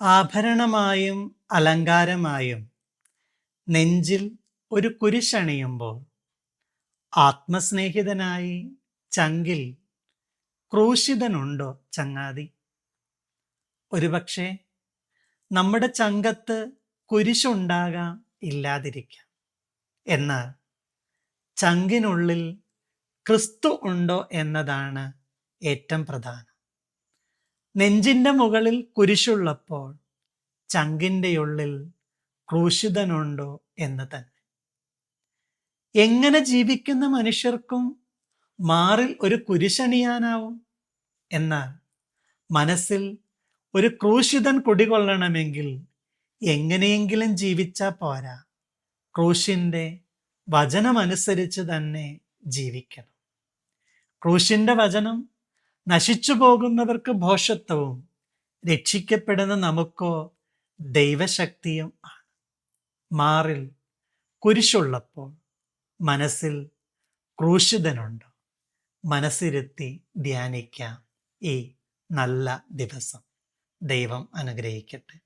ആഭരണമായും അലങ്കാരമായും നെഞ്ചിൽ ഒരു കുരിശണിയുമ്പോൾ ആത്മസ്നേഹിതനായി ചങ്കിൽ ക്രൂശിതനുണ്ടോ ചങ്ങാതി? ഒരുപക്ഷെ നമ്മുടെ ചങ്കത്ത് കുരിശുണ്ടാകാം ഇല്ലാതിരിക്കാം. എന്നാൽ ചങ്കിനുള്ളിൽ ക്രിസ്തു ഉണ്ടോ എന്നതാണ് ഏറ്റവും പ്രധാനം. നെഞ്ചിന്റെ മുകളിൽ കുരിശുള്ളപ്പോൾ ചങ്കിന്റെ ഉള്ളിൽ ക്രൂശിതനുണ്ടോ എന്ന് തന്നെ. എങ്ങനെ ജീവിക്കുന്ന മനുഷ്യർക്കും മാറിൽ ഒരു കുരിശണിയാനാവും. എന്നാൽ മനസ്സിൽ ഒരു ക്രൂശിതൻ കുടികൊള്ളണമെങ്കിൽ എങ്ങനെയെങ്കിലും ജീവിച്ചാൽ പോരാ. ക്രൂശിന്റെ വചനമനുസരിച്ച് തന്നെ ജീവിക്കണം. ക്രൂശിന്റെ വചനം നശിച്ചു പോകുന്നവർക്ക് ഭോഷത്വവും രക്ഷിക്കപ്പെടുന്ന നമുക്കോ ദൈവശക്തിയും ആണ്. മാറിൽ കുരിശുള്ളപ്പോൾ മനസ്സിൽ ക്രൂശിതനുണ്ടോ. മനസ്സിരുത്തി ധ്യാനിക്കാം ഈ നല്ല ദിവസം. ദൈവം അനുഗ്രഹിക്കട്ടെ.